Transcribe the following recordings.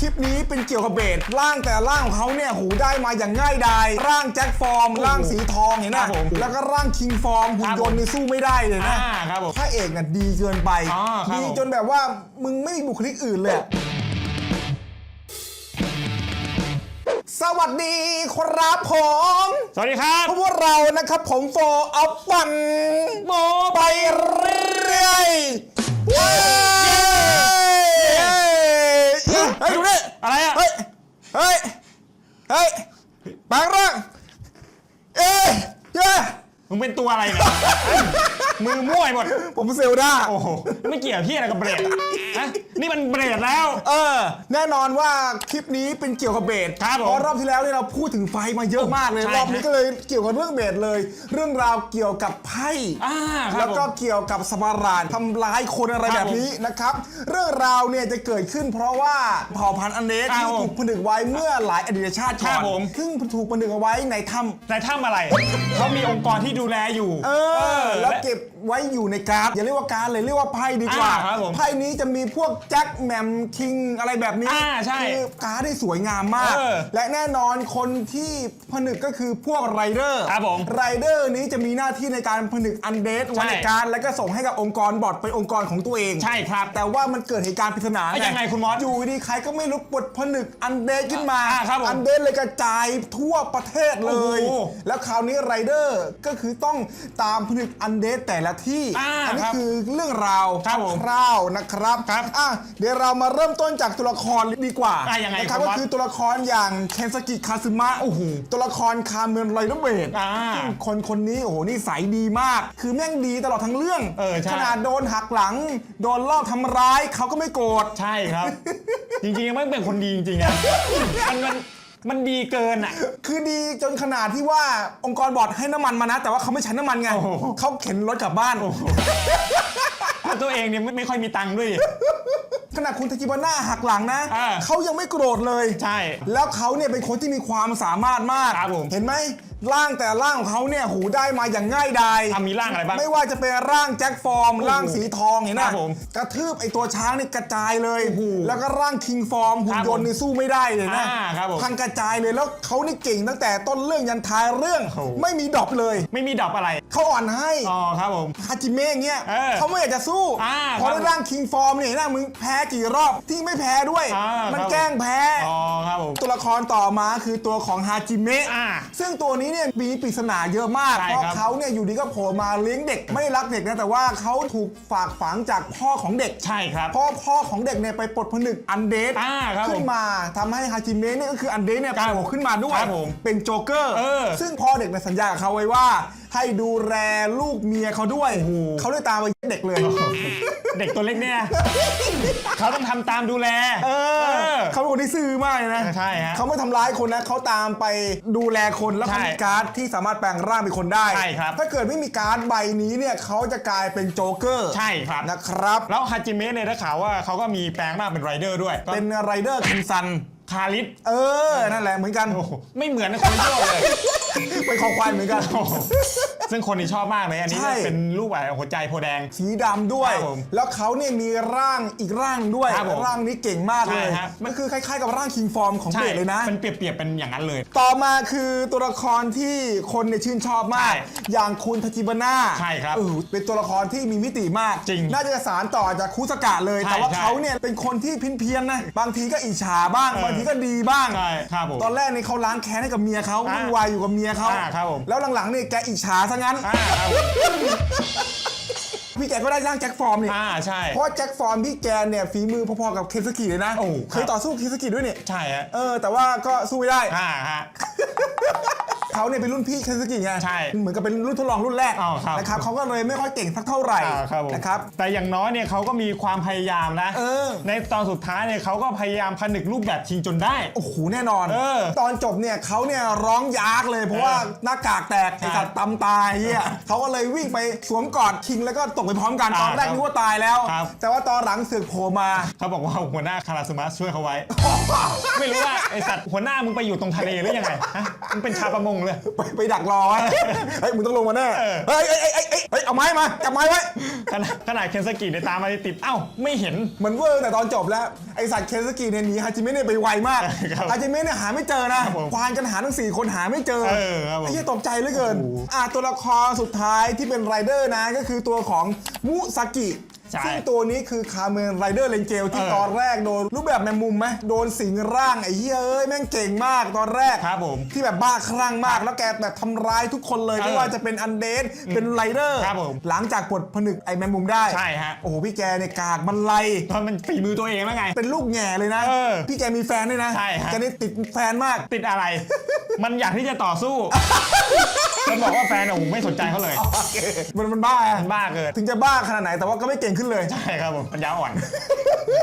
คลิปนี้เป็นเกี่ยวกับเบสร่างแต่ละร่างของเขาเนี่ยหูได้มาอย่างง่ายดายร่างแจ็คฟอร์ม ร่างสีทองเห็นครันะบผมแล้วก็ร่างคิงฟอร์มหุ่นยนต์นี่สู้ไม่ได้เลยนะอ่าครับผมพระเอกน่ะดีเกินไปอ๋อครับดีผม จนแบบว่ามึงไม่มีบุคลิกอื่นเลยอะสวัสดีครับผม สวัสดีครับพวกเรานะครับผมโฟอัพฟันโมไปเรื่อยเย้เฮ้ยดูนี่ อะไรอะ เฮ้ย เฮ้ย เฮ้ยแปลงร่างเอ้ยเย้มึงเป็นตัวอะไรเนี่ย มือมั่วไปหมด ผมเซลด้าโอ้โห ไม่เกี่ยวพี่อะไรกับเบรดอะ ฮะนี่มันเบรดแล้ว เออ แน่นอนว่าคลิปนี้เป็นเกี่ยวกับเบสครับผมเพราะรอบที่แล้วเนี่ยเราพูดถึงไฟมาเยอะมากเลย ใช่รอบนี้ก็เลยเกี่ยวกับเรื่องเบสเลย เรื่องราวเกี่ยวกับไพ่อ่าครัแล้บวผมก็เกี่ยวกับสมารานทำร้ายคนอะไรคแบรับบนี้นะครับ เรื่องราวเนี่ยจะเกิดขึ้น เพราะว่าเผ่าพันธุ์อันเดสครับที่ผมถูกผนึกไว้เมื่อหลายอดีตชาติก่ครัอบนผม ซึ่งถูกผนึกเอาไว้ในถ้ำในถ้ำอะไร เขามีองค์กรที่ดูแลอยู่ เออแล้วและเก็บไว้อยู่ในการ์ดอย่าเรียกว่าการ์ดเลยเรียกว่าไพ่ดีกว่าอ่าครับผมไพ่นี้จะมีพวกแจ็คแหมมคิงอะไรแบบนี้อ่าใช่คือการ์ดที่สวยงามมาก เออและแน่นอนคนที่ผนึกก็คือพวกไรเดอร์ครับผมไรเดอร์นี้จะมีหน้าที่ในการผนึกอันเดสไว้ในการ์ดแล้วก็ส่งให้กับองค์กรบอร์ดเป็นองค์กรของตัวเอง ใช่ครับ แต่ว่ามันเกิดเหตุการณ์ปริศนาอะยังไงคุณมอสอยู่ดีใครก็ไม่รู้ปลดผนึกอันเดสขึ้นมา อ่าครับผมอันเดสเลยกระจายทั่วประเทศเลยโอ้โหแล้วคราวนี้ไรเดอร์ก็คือต้องตามผนึกอันเดสแต่ละที่อ่านี้ครับคือเรื่องราวครับผม คร่าวๆนะครับครับอะเดี๋ยวเรามาเริ่มต้นจากตัวละครดีกว่าอะยังไงนะครับคุณก็มอสคือตัวละครอย่างเคนสกิคาซึมะโอ้โหตัวละครคาเมนไรเดอร์เบด อ่า คนคนนี้โอ้โหนี่ใสยดีมาก คือแม่งดีตลอดทั้งเรื่องเออใช่ ขนาดโดนหักหลัง โดนลอบทำร้ายเขาก็ไม่โกรธ ใช่ครับ จริงๆ มันเป็นคนดีจริงๆนะมันมันมันดีเกินอะ คือดีจนขนาดที่ว่าองค์กรบอร์ดให้น้ำมันมานะ แต่ว่าเขาไม่ใช้น้ำมันไงโอ้โห เขาเข็นรถกลับบ้าน แล้วตัวเองเนี่ยไม่ไม่ค่อยมีตังค์ด้วยขนาดคุณทากิบาน่าหักหลังนะอ่า เขายังไม่โกรธเลย ใช่ แล้วเขาเนี่ยเป็นคนที่มีความสามารถมาก ครับผมเห็นไหมร่างแต่ละร่างของเขาเนี่ยหูได้มาอย่างง่ายดายอะมีร่างอะไรบ้างไม่ว่าจะเป็นร่างแจ็คฟอร์มโอ้โหร่างสีทองเห็นไหมครับผมกระทืบไอตัวช้างนี่กระจายเลย โอ้โหแล้วก็ร่างคิงฟอร์มหุ่นครับยนต์นี่สู้ไม่ได้เลยนะอ่าครับผมพังกระจายเลยแล้วเขานี่เก่งตั้งแต่ต้นเรื่องยันท้ายเรื่อง โอ้โห ไม่มีดรอปเลย ไม่มีดอกอะไร เขาอ่อนให้อ๋อครับผม ฮาจิเมะอย่างเงี้ยเออเขาไม่อยากจะสู้อ่าพอครับได้ร่างคิงฟอร์มเนี่ยนะมึงแพ้กี่รอบที่ไม่แพ้ด้วย อ่ามันครับ แกล้งแพ้ อ๋อครับผม ตัวละครต่อมาคือตัวของฮาจิเมะอ่าซึ่งตัวนี้เนี่ยมีปริศนาเยอะมาก ใช่เพราะครับเขาเนี่ยอยู่ดีก็โผล่มาเลี้ยงเด็กไม่ได้รักเด็กนะแต่ว่าเขาถูกฝากฝังจากพ่อของเด็กใช่ครับเพราะพ่อของเด็กเนี่ยไปปลดผนึกอันเดสอ่าครับผมขึ้นมาทำให้ฮาจิเมะเนี่ยก็คืออันเดสเนี่ยครับโผล่ขึ้นมาด้วย ครับผมเป็นโจ๊กเกอร์ เออซึ่งพ่อเด็กเนี่ยสัญญากับเขาไว้ว่า ให้ดูแลลูกเมียเขาด้วยโอ้โหเขาเลยตามไปเด็กเลย เด็กตัวเล็กเนี่ย เขาต้องทำตามดูแลเออเออ เขาเป็นคนที่ซื่อมากเลยนะใช่ฮะเขาไม่ทำร้ายคนนะเขาตามไปดูแลคนแล้วใช่เขามีการ์ดที่สามารถแปลงร่างเป็นคนได้ ใช่ครับ ถ้าเกิดไม่มีการ์ดใบนี้เนี่ยเขาจะกลายเป็นโจ๊กเกอร์ใช่ครับ นะครับ แล้วฮาจิเมะเนี่ยได้ข่าวว่าเขาก็มีแปลงร่างเป็นไรเดอร์ด้วยเป็นไรเดอร์คินซัน คาริส เออ นั่นแหละเหมือนกันโอ้โหไม่เหมือนคนที่ชอบเลย เป็นคอควายเหมือนกันโอ้โหซึ่งคนที่ชอบมากเลยอันนี้ใช่ เป็นรูปแบบหัวใจโพธิ์แดง สีดำด้วย ครับผมแล้วเขาเนี่ยมีร่างอีกร่างด้วย ครับผมร่างนี้เก่งมากเลย ใช่ฮะมันคือคล้ายๆกับร่างคิงฟอร์มของใช่เบสเลยนะ มันเปรียบๆเป็นอย่างนั้นเลย ต่อมาคือตัวละครที่คนเนี่ยชื่นชอบมาก ใช่อย่างคุณทาจิบาน่าใช่ครับเออเป็นตัวละครที่มีมิติมากจริงน่าจะสารต่อจากคุสกะเลย ใช่แต่ว่าใช่เขาเนี่ยเป็นคนที่พินเพียนๆนะบางทีก็อิจฉาบ้าง เออบางทีก็ดีบ้าง ใช่ครับผมตอนแรกเนี่ยเขาล้างแค้นให้กับเมียเขาอ่าวุ่นวายอยู่กับเมียเขาอ่าครับผม แล้วหลังๆเนี่ยแกอิจฉาซะงั้น อ่าครับผมพี่แกก็ได้ร่างแจ็คฟอร์มเนี่ยอ่าใช่ เพราะว่าแจ็คฟอร์มพี่แกเนี่ยฝีมือพอๆกับเคนสกิเลยนะโอ้ครับ เคยต่อสู้กับเคนสกิด้วยเนี่ยใช่ฮะเออแต่ว่าก็สู้ไม่ได้ อ่าฮะ เขาเนี่ยเป็นรุ่นพี่เคนสกิไงใช่เหมือนกับเป็นรุ่นทดลองรุ่นแรกอ๋อครับ นะครับเขาก็เลยไม่ค่อยเก่งสักเท่าไหร่อ่าครับผมนะครับ แต่อย่างน้อยเนี่ยเขาก็มีความพยายามนะ เออ ในตอนสุดท้ายเนี่ยเขาก็พยายามผนึกรูปแบบชิงจนได้ โอ้โหแน่นอน เออตอนจบเนี่ยเขาเนี่ยร้องยากเลยเพราะว่าหน้ากากแตกไอ้สัตว์ตำตายเฮียเขาก็เลยวิ่งไปสวมกอดคิงแล้วก็ตกไปพร้อมกันอ่าตอนแรกครับนึกว่าตายแล้ว ครับ แต่ว่าตอนหลังเสือกโผล่มา เขาบอกว่าหัวหน้าคาราสมาช่วยเขาไว้ ไม่รู้ว่าไอสัตว์หัวหน้ามึงไปอยู่ตรงทะเลหรือยังไงฮะมึงเป็นชาวประมงเลย ไปไปดักรอไว้ เฮ้ยมึงต้องลงมาแน่เออเฮ้ยเฮ้ยเฮ้ยเฮ้ยเฮ้ยเฮ้ยเอาไม้มาจับไม้ไว้ ขนาดขนาดเคนสกิเนี่ยตามมาติดๆเอ้าไม่เห็นเหมือนเวอร์แต่ตอนจบแล้ว ไอสัตว์เคนสกิเนี่ยหนีฮาจิเมะเนี่ยไปไวมากครับฮาจิเมะเนี่ยหาไม่เจอนะ ครับผมควานกันหาทั้งสี่คนหาไม่เจอเออครับผมไอ้เหี้ยตกใจเหลือเกิน โอ้โห อะตัวละครสุดท้ายที่เป็นไรเดอร์นะก็คือตัวของมุสกิ ใช่ ซึ่งตัวนี้คือคาเมนไรเดอร์เลนเกลที่เออตอนแรกโดนรูปแบบแมงมุมไหมโดนสิงร่างไอ้เหี้ยเอ้ยแม่งเก่งมากตอนแรก ครับผม ที่แบบบ้าคลั่งมากแล้วแกแบบทำร้ายทุกคนเลยเออไม่ว่าจะเป็นอันเดนเป็นไรเดอร์ครับผมหลังจากปลดผนึกไอ้แมงมุมได้ใช่ฮะ โอ้โหพี่แกเนี่ยกากมันไลตอนมันฝีมือตัวเองแล้วไง เป็นลูกแง่เลยนะ เออพี่แกมีแฟนด้วยนะใช่ฮะ แกนี่ติดแฟนมาก ติดอะไร มันอยากที่จะต่อสู้ มันบอกว่าแฟนอะผมไม่สนใจเขาเลยโอเคมันมันบ้าอะมันบ้าเกิน ถึงจะบ้าขนาดไหนแต่ว่าก็ไม่เก่งขึ้นเลย ใช่ครับผมปัญญาอ่อน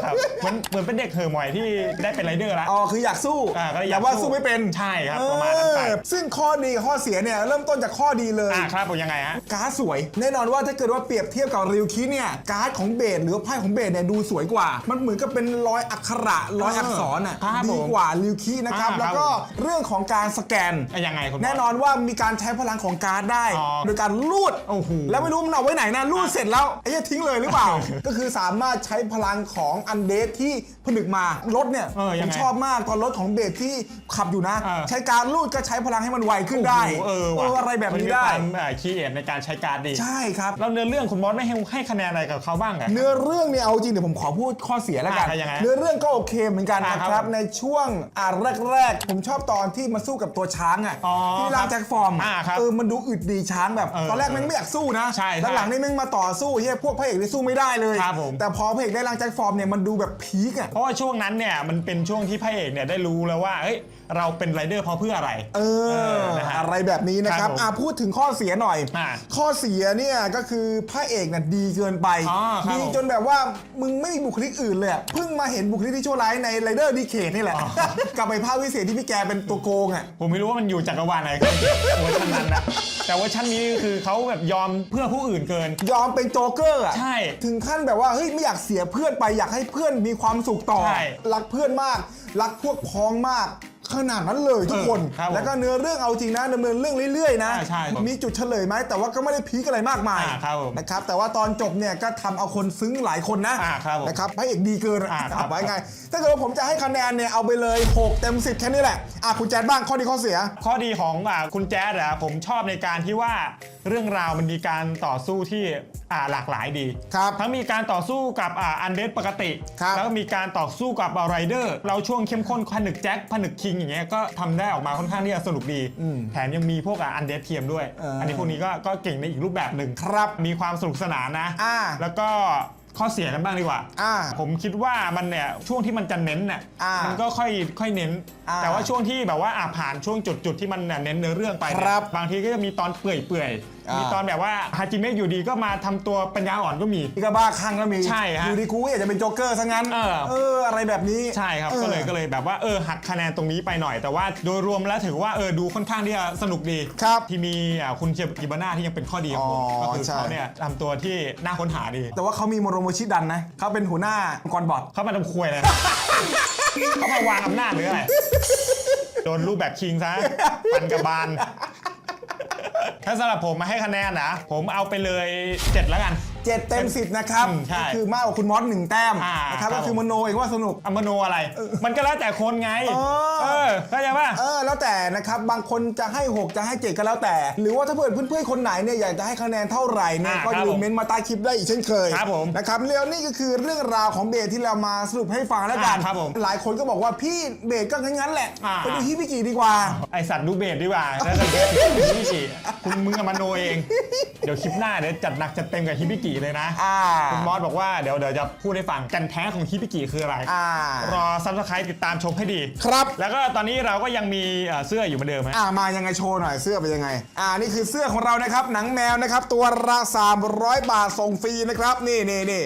ครับเหมือนเหมือนเป็นเด็กเหอะหมอยที่ได้เป็นไรเดอร์แล้ว อ๋อคืออยากสู้อ่าก็เลยอยากแต่ว่าสู้ สู้ไม่เป็นใช่ครับประมาณนั้นไป เออซึ่งข้อดีกับข้อเสียเนี่ยเริ่มต้นจากข้อดีเลย อ่าครับผมยังไงฮะ การ์ดสวย แน่นอนว่าถ้าเกิดว่าเปรียบเทียบกับริวคิเนี่ยการ์ดของเบสหรือว่าไพ่ของเบสเนี่ยดูสวยกว่า มันเหมือนกับเป็นรอยอักขระรอยอักษรอะครับดีผมกว่าริวคินะครับ อ่าครับ แล้วก็เรื่องของการสแกน อะยังไงคุณบส แน่นอนว่ามีการใช้พลังของการ์ดได้ อ๋อโดยการลูดโอ้โหแล้วไม่รู้มันเอาไว้ไหนนะลูดเสร็จแล้วไอ้เหี้ยทิ้งเลยหรือเปล่า ก็คือสามารถใช้พลังของอันเดสที่ผนึกมารถเนี่ยเออยัผงมไงชอบมากตอนรถของเบสที่ขับอยู่นะ เออ ใช้การลูดก็ใช้พลังให้มันไวขึ้นได้โอ้โหเออว่ะอะไรแบบนี้ได้ มันมีความคีเอทในการใช้การดดี ใช่ครับ แล้วเนื้อเรื่องคุณบอสไม่ให้ให้คะแนนอะไรกับเขาบ้างอะ เนื้อเรื่องเนี่ยเอาจริงเดี๋ยวผมขอพูดข้อเสียแล้วกัน อะยังไงเนื้อเรื่องก็โอเคเหมือนกันอะนะคครัรับบในช่วงอะแรกๆ ผมชอบตอนที่มาสู้กับตัวช้างอะอ๋อที่ร่างแจ็คฟอร์มอะครับเออมันดูอึดดีช้างแบบ เออตอนแรกแม่งไม่อยากสู้นะใช่ใช่แล้วหลังนี่แม่งมาต่อสู้เฮียพวกพระเอกนี่สู้ไม่ได้เลย ครับผมแต่พอพระเอกได้ร่างแจ็คฟอร์มเนี่ยมันดูแบบพีคอะเพราะว่าช่วงนั้นเนี่ยมันเป็นช่วงที่พระเอกเนี่ยได้รู้แล้วว่าเอ้ยเราเป็นไรเดอร์เพราะเพื่ออะไร เออนะฮะ อะไรแบบนี้นะคครัรับบผมอะพูดถึงข้อเสียหน่อย อะข้อเสียเนี่ยก็คือพระเอกน่ะดีเกินไป อ๋อครับดีผมจนแบบว่ามึงไม่มีบุคลิกอื่นเลยอะเพิ่งมาเห็นบุคลิกที่ชั่วร้ายในไรเดอร์ดีเคทนี่แหละ อ๋อ กลับไปภาควิเศษที่พี่แกเป็นตัวโกงอะผมไม่รู้ว่ามันอยู่จักรวาลไหนครับเวอร์ชันนั้นนะแต่เวอร์ชันนี้คือเขาแบบยอมเพื่อผู้อื่นเกิน ยอมเป็นโจ๊กเกอร์อะใช่ ถึงขั้นแบบว่าเฮ้ยไม่อยากเสียเพื่อนไปอยากให้เพื่อนมีความสุขต่อ ใช่รักเพื่อนมาก รักพวกพ้องมาก ขนาดนั้นเลยทุกคน เออครับผมแล้วก็เนื้อเรื่องเอาจริงนะดำเนินเรื่องเรื่อยๆนะ อ่าใช่ครับมีจุดเฉลยไหมแต่ว่าก็ไม่ได้พีคอะไรมากมายอ่าครับผมนะครับ แต่ว่าตอนจบเนี่ยก็ทำเอาคนซึ้งหลายคนนะอ่าครับผมนะครับพระเอกดีเกินอ่าครับเอาไว้ไง ถ้าเกิดว่าผมจะให้คะแนนเนี่ยเอาไปเลย6เต็ม10แค่นี้แหละอะคุณแจ๊ดบ้างข้อดีข้อเสีย ข้อดีของอ่าคุณแจ๊ดอะผมชอบในการที่ว่า เรื่องราวมันมีการต่อสู้ที่อ่าหลากหลายดี ครับ ทั้งมีการต่อสู้กับอ่าอันเดสปกติ ครับ แล้วก็มีการต่อสู้กับไรเดอร์ เราช่วงเข้มข้นผนึกแจ็คผนึกคิงอย่างเงี้ยก็ทำได้ออกมาค่อนข้างที่จะสนุกดีแถมยังมีพวกอะอันเดสเทียมด้วย เอออั อันนี้พวกนี้ก็ก็เก่งในอีกรูปแบบหนึ่งครับมีความสนุกสนานนะ อ่าแล้วก็ข้อเสียกันบ้างดีกว่า อ่า ผมคิดว่ามันเนี่ยช่วงที่มันจะเน้นเนี่ยมันก็ค่อยค่อยเน้น อ่าแต่ว่าช่วงที่แบบว่าอะผ่านช่วงจุดจุดที่มันเนี่ยเน้นเนื้อเรื่องไปเนี่ยครับ บางทีก็จะมีตอนเปื่อยเปื่อยๆอ่า มีมีตอนแบบว่าฮาจิเมะอยู่ดีก็มาทำตัวปัญญาอ่อนก็มีนี่ก็บ้าคลั่งก็มีใช่ฮะอยู่ดีกูก็อยากจะเป็นโจ๊กเกอร์ซะงั้นเออเอออะไรแบบนี้ใช่ครับออก็เลยก็เลยแบบว่าเออหักคะแนนตรงนี้ไปหน่อย แต่ว่าโดยรวมแล้วถือว่าเออดูค่อนข้างที่จะสนุกดีครับที่มีอะคุณเคียกิบาน่าที่ยังเป็นข้อดีของผมอ๋อก็คือใช่เขาเนี่ยทำตัวที่น่าค้นหาดี แต่ว่าเขามีโมโรโมชิดันนะเขาเป็นหัวหน้าองค์กรบอร์ดเขามาทำควยเลยเขามาวางอำนาจหรืออะไรโดนรูปแบบคิงซะปันกระบาล ถ้าสำหรับผมมาให้คะแนนนะ ผมเอาไปเลย 7 แล้วกัน เจ็ดเต็มสิบนะครับอืมใช่ก็คือมากกว่าคุณมอสหนึ่งแต้มอ่านะครับครัก็บคือมโนเองว่าสนุกอัมโนอะไร มันก็แล้วแต่คนไงอ๋อเออเข้าใจป่ะ เออแล้วแต่นะครับบางคนจะให้ 6 จะให้ 7 ก็แล้วแต่ หรือว่าถ้าเพื่อนเพื่อนๆคนไหนเนี่ยอยากจะให้คะแนนเท่าไหร่เนี่ยอ่าก็ครับอย่าลืผมมเม้นต์มาใต้คลิปได้อีกเช่นเคยครับผมนะครับเรื่องนี่ก็คือเรื่องราวของเบสที่เรามาสรุปให้ฟังแล้วกันอ่าครับผมหลายคนก็บอกว่าพี่เบสก็งั้นๆแหละอ่า ไปดูฮิบิกิดีกว่า ไอสัตว์ดูเบสดีกว่าแล้วก็ฮิบิกิคุณมึงกับมโนเอง เดี๋ยวคลิปหน้าเดี๋ยวจัดหนักจัดเต็มกับฮิบิกิเลยนะ อ่า คุณมอสบอกว่าเดี๋ยวเดี๋ยวจะพูดให้ฟังกันแท้ของฮิบิกิคืออะไร อ่ารอซับสไครต์ติดตามชมให้ดี ครับ แล้วก็ตอนนี้เราก็ยังมีเอ่อเสื้ออยู่เหมือนเดิมฮะ อ่ามายังไงโชว์หน่อยเสื้อเป็นยังไง อ่านี่คือเสื้อของเรานะครับ หนังแมวนะครับ ตัวละ300 บาทส่งฟรีนะครับ นี่นี่นี่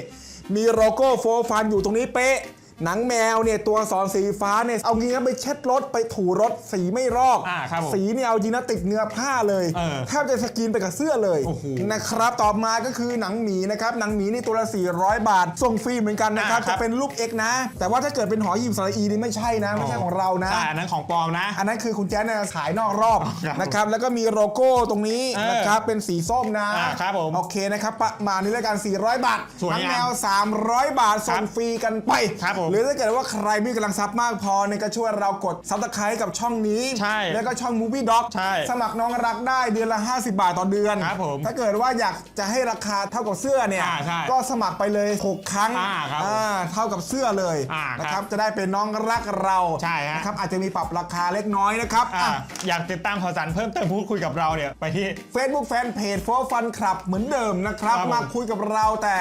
มีโลโก้โฟฟันอยู่ตรงนี้เป๊ะ หนังแมวเนี่ยตัวสอนสีฟ้าเนี่ยเอางี้นะไปเช็ดรถไปถูรถสีไม่รอก อ่าครับผมสีเนี่ยเอาจริงนะติดเนื้อผ้าเลยเออแทบจะสกรีนไปกับเสื้อเลยโอ้โหนะครับต่อมาก็คือหนังหมีนะครับหนังหมีนี่ตัวละ400 บาท ส่งฟรีเหมือนกันนะครับอ่าครัจะบ เป็นรูป X นะ แต่ว่าถ้าเกิดเป็นหอหีบสระอีนี่ไม่ใช่นะไม่ใช่ของเรานะใช่อันนั้นของปลอมนะ อันนั้นคือคุณแจ๊ดเนี่ยขายนอกรอบครับนะครับ แล้วก็มีโลโก้ตรงนี้เออนะครับ เป็นสีส้มนะ อ่าครับผมโอเคนะครับ ประมาณนี้แล้วกัน 400 บาทสวยงามทั้งแมว 300 บาทส่งฟรีกันไป ครับผมหรือถ้าเกิดว่าใครมีกำลังทรัพย์มากพอเนี่ยก็ช่วยเรากดซับสไครต์กับช่องนี้ ใช่แล้วก็ช่อง Movie Doc ใช่สมัครน้องรักได้เดือนละ 50 บาทต่อเดือนครับผมถ้าเกิดว่าอยากจะให้ราคาเท่ากับเสื้อเนี่ย อ่าใช่ก็สมัครไปเลย 6 ครั้งอ่าครับผมอ่าเท่ากับเสื้อเลยอ่าครับนะครับจะได้เป็นน้องรักเราใช่ฮะ นะครับอาจจะมีปรับราคาเล็กน้อยนะครับอ่าอะอยากติดตามข่าวสารเพิ่มเติมพูดคุยกับเราเนี่ยไปที่ Facebook Fan Page for Fun Club เหมือนเดิมนะครับ ครับผม มาคุยกับเราแต่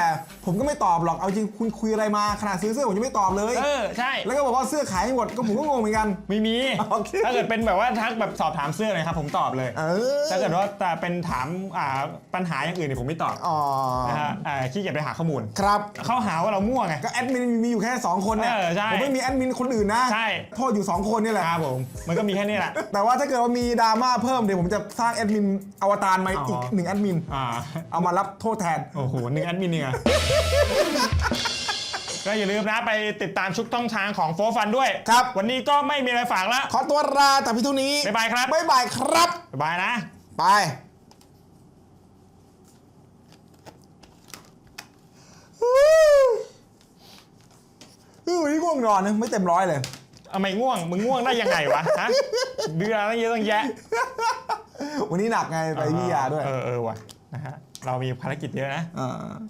ผมก็ไม่ตอบหรอกเอาจริงคุณคุยอะไรมาขนาดซื้อเสื้อผมยังไม่ตอบเลยเออใช่ แล้วก็บอกว่าเสื้อขายให้หมดก็ผมก็งงเหมือนกัน ไม่มี โอเค ถ้าเกิดเป็นแบบว่าทักแบบสอบถามเสื้อเลยครับผมตอบเลย เออถ้าเกิดว่าแต่เป็นถามอ่าปัญหาอย่างอื่นเนี่ยผมไม่ตอบอ๋อนะฮะอ่าขี้เกียจไปหาข้อมูล ครับเขาหาว่าเรามั่วไง ก็แอดมินมีอยู่แค่ 2 คนเนี่ยเออใช่ผมไม่มีแอดมินคนอื่นนะใช่โทษอยู่ 2 คนนี่แหละ ครับผม มันก็มีแค่นี้แหละ แต่ว่าถ้าเกิดว่ามีดราม่าเพิ่มเดี๋ยวผมจะสร้างแอดมินอวตารมาอ๋ออีอีกหนึ่งแอดมินอ่า เอามารับโทษแทน โอ้โหหนึ่งแอดมินเนี่ย ก็อย่าลืมนะไปติดตามชุกท่องทางของโฟฟันด้วยครับ วันนี้ก็ไม่มีอะไรฝากแล้วขอตัวลาแต่เพี่เท่านี้บ๊ายบายครับ บ๊ายบายครับ บ๊ายบายนะ ไปอู้วันนี้ง่วงนอนนะไม่เต็มร้อยเลยทำไมง่วง มึงง่วงได้ยังไงวะฮะเดือนอะไรเยอะตั้งแยะวันนี้หนักไงไปวิทยาด้วยเออเออว่ะนะฮะเรามีภารกิจเยอะนะอ่า